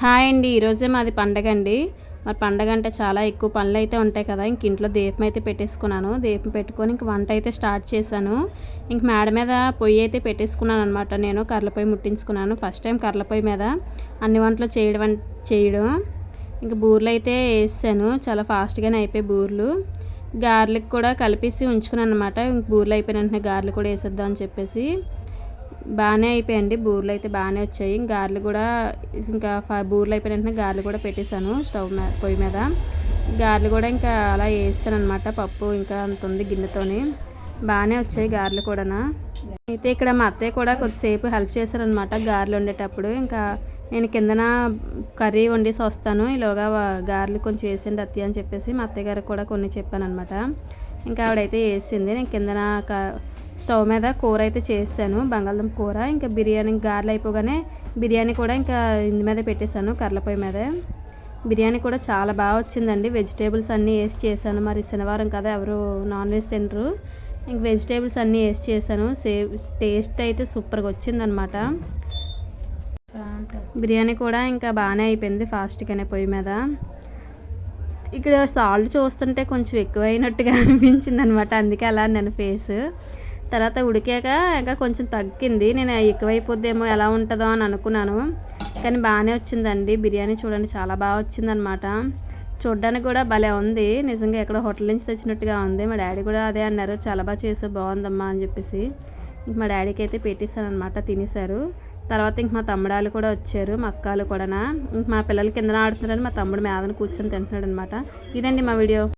Hi అండి ఈరోజే మాది పండగ అండి మరి పండగ అంటే చాలా ఎక్కువ పనులు అయితే ఉంటాయి కదా ఇంక ఇంట్లో దీపం అయితే పెట్టేసుకున్నాను. దీపం పెట్టుకొని ఇంక వంట అయితే స్టార్ట్ చేశాను. ఇంక మేడ మీద పొయ్యి అయితే పెట్టేసుకున్నాను అనమాట నేను కర్రల పొయ్యి ముట్టించుకున్నాను. ఫస్ట్ టైం కర్రలపొయ్యి మీద అన్ని వంటలు చేయడం చేయడం. ఇంక బూర్లు అయితే వేసాను. చాలా ఫాస్ట్గానే అయిపోయి బూర్లు. గార్లిక్ కూడా కలిపేసి ఉంచుకున్నాను అనమాట ఇంక బూర్లు అయిపోయిన వెంటనే గార్లు కూడా వేసేద్దాం అని చెప్పేసి. బాగానే అయిపోయాయండి. బూరెలు అయితే బాగానే వచ్చాయి. గారెలు కూడా ఇంకా బూరెలు అయిపోయిన వెంటనే గారెలు కూడా పెట్టేశాను స్టవ్ మీద పొయ్యి మీద. గారెలు కూడా ఇంకా అలా వేస్తాను అనమాట పప్పు ఇంకా అంత ఉంది గిన్నెతోని. బాగానే వచ్చాయి గారెలు కూడా అయితే ఇక్కడ మా అత్తయ్య కూడా కొద్దిసేపు హెల్ప్ చేశారనమాట గారెలు వండేటప్పుడు. ఇంకా నేను కిందన కర్రీ వండేసి వస్తాను. ఈలోగా గారెలు కొంచెం వేసిండి అత్తయ్య అని చెప్పేసి మా అత్తయ్య గారికి కూడా కొన్ని చెప్పాను అనమాట ఇంకా ఆవిడైతే వేసింది నేను కిందన స్టవ్ మీద కూర అయితే చేశాను. బంగాళదుంప కూర ఇంకా బిర్యానీ గారెలు అయిపోగానే బిర్యానీ కూడా ఇంకా ఇంది మీద పెట్టేశాను కర్రలపొయ్యి మీద. బిర్యానీ కూడా చాలా బాగా వచ్చిందండి. వెజిటేబుల్స్ అన్నీ వేసి చేశాను. మరి శనివారం కదా ఎవరు నాన్ వెజ్ తినరు. ఇంక వెజిటేబుల్స్ అన్నీ వేసి చేశాను. సేవ్ టేస్ట్ అయితే సూపర్గా వచ్చిందనమాట. బిర్యానీ కూడా ఇంకా బాగానే అయిపోయింది ఫాస్ట్గానే పొయ్యి మీద. ఇక్కడ సాల్ట్ చూస్తుంటే కొంచెం ఎక్కువైనట్టుగా అనిపించింది అనమాట అందుకే అలా నేను ఫేస్. తర్వాత ఉడికాక ఇంకా కొంచెం తగ్గింది. నేను ఎక్కువైపోద్దేమో ఎలా ఉంటుందో అని అనుకున్నాను. కానీ బాగానే వచ్చిందండి. బిర్యానీ చూడండి చాలా బాగా వచ్చిందనమాట. చూడ్డానికి కూడా భలే ఉంది. నిజంగా ఎక్కడ హోటల్ నుంచి తెచ్చినట్టుగా ఉంది. మా డాడీ కూడా అదే అన్నారు. చాలా బాగా చేసే బాగుందమ్మా అని చెప్పేసి. మా డాడీకి అయితే పెట్టేశాను అనమాట తినేశారు. తర్వాత ఇంక మా తమ్ముడాలు కూడా వచ్చారు మా అక్కలు కూడా ఇంక మా పిల్లలు కింద ఆడుతున్నారని మా తమ్ముడు మేదన కూర్చొని తింటున్నాడు అనమాట ఇదండి మా వీడియో.